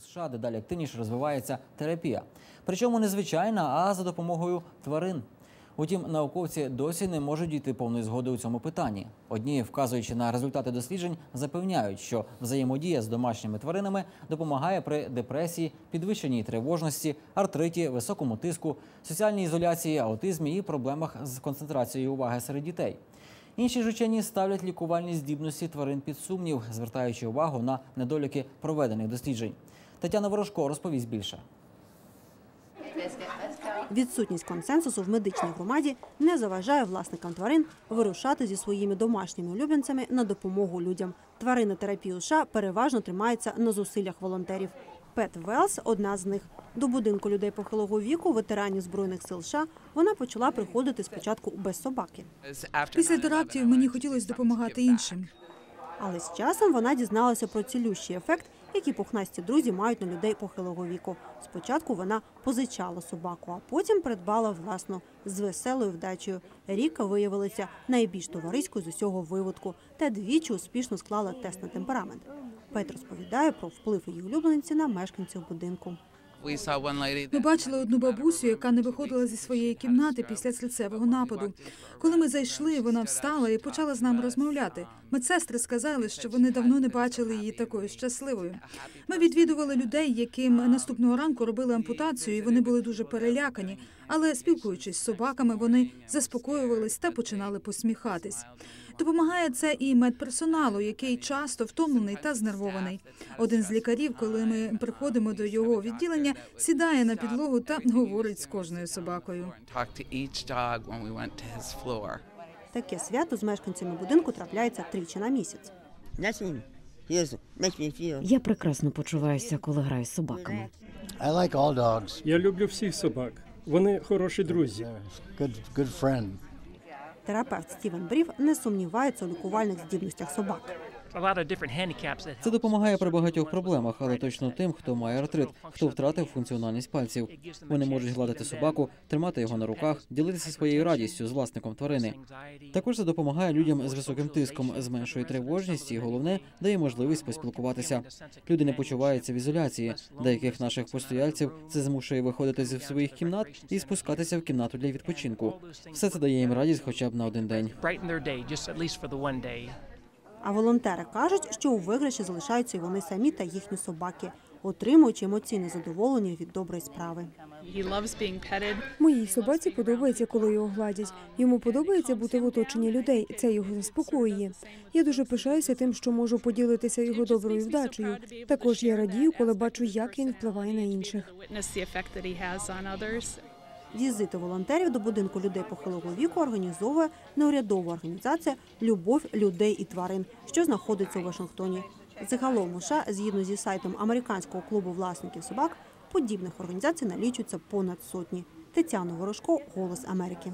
США дедалі активніше розвивається терапія. Причому не звичайна, а за допомогою тварин. Утім, науковці досі не можуть дійти повної згоди у цьому питанні. Одні, вказуючи на результати досліджень, запевняють, що взаємодія з домашніми тваринами допомагає при депресії, підвищеній тривожності, артриті, високому тиску, соціальній ізоляції, аутизмі і проблемах з концентрацією уваги серед дітей. Інші ж учені ставлять лікувальні здібності тварин під сумнів, звертаючи увагу на недоліки проведених досліджень. Тетяна Ворожко розповість більше. Відсутність консенсусу в медичній громаді не заважає власникам тварин вирушати зі своїми домашніми улюбленцями на допомогу людям. Тваринотерапія у США переважно тримається на зусиллях волонтерів. Пет Велс – одна з них. До будинку людей похилого віку, ветеранів збройних сил США, вона почала приходити спочатку без собаки. Після терактів мені хотілося допомагати іншим. Але з часом вона дізналася про цілющий ефект, який пухнасті друзі мають на людей похилого віку. Спочатку вона позичала собаку, а потім придбала власну з веселою вдачею. Ріка виявилася найбільш товариською з усього виводку та двічі успішно склала тест на темперамент. Пет розповідає про вплив її улюбленці на мешканців будинку. Ми бачили одну бабусю, яка не виходила зі своєї кімнати після серцевого нападу. Коли ми зайшли, вона встала і почала з нами розмовляти. Медсестри сказали, що вони давно не бачили її такою щасливою. Ми відвідували людей, яким наступного ранку робили ампутацію, і вони були дуже перелякані. Але спілкуючись з собаками, вони заспокоювались та починали посміхатись. Допомагає це і медперсоналу, який часто втомлений та знервований. Один з лікарів, коли ми приходимо до його відділення, сідає на підлогу та говорить з кожною собакою. Таке свято з мешканцями будинку трапляється тричі на місяць. Я прекрасно почуваюся, коли граю з собаками. Я люблю всіх собак. Вони хороші друзі. Good, good. Терапевт Стівен Брів не сумнівається у лікувальних здібностях собак. Це допомагає при багатьох проблемах, але точно тим, хто має артрит, хто втратив функціональність пальців. Вони можуть гладити собаку, тримати його на руках, ділитися своєю радістю з власником тварини. Також це допомагає людям з високим тиском, зменшує тривожність і головне дає можливість поспілкуватися. Люди не почуваються в ізоляції. Деяких наших постояльців це змушує виходити зі своїх кімнат і спускатися в кімнату для відпочинку. Все це дає їм радість хоча б на один день. А волонтери кажуть, що у виграші залишаються і вони самі та їхні собаки, отримуючи емоційне задоволення від доброї справи. Моїй собаці подобається, коли його гладять. Йому подобається бути в оточенні людей. Це його заспокоює. Я дуже пишаюся тим, що можу поділитися його доброю вдачею. Також я радію, коли бачу, як він впливає на інших. Візити волонтерів до будинку людей похилого віку організовує неурядова організація Любов людей і тварин, що знаходиться у Вашингтоні. Загалом у США, згідно зі сайтом американського клубу власників собак, подібних організацій налічується понад сотні. Тетяна Ворожко, Голос Америки.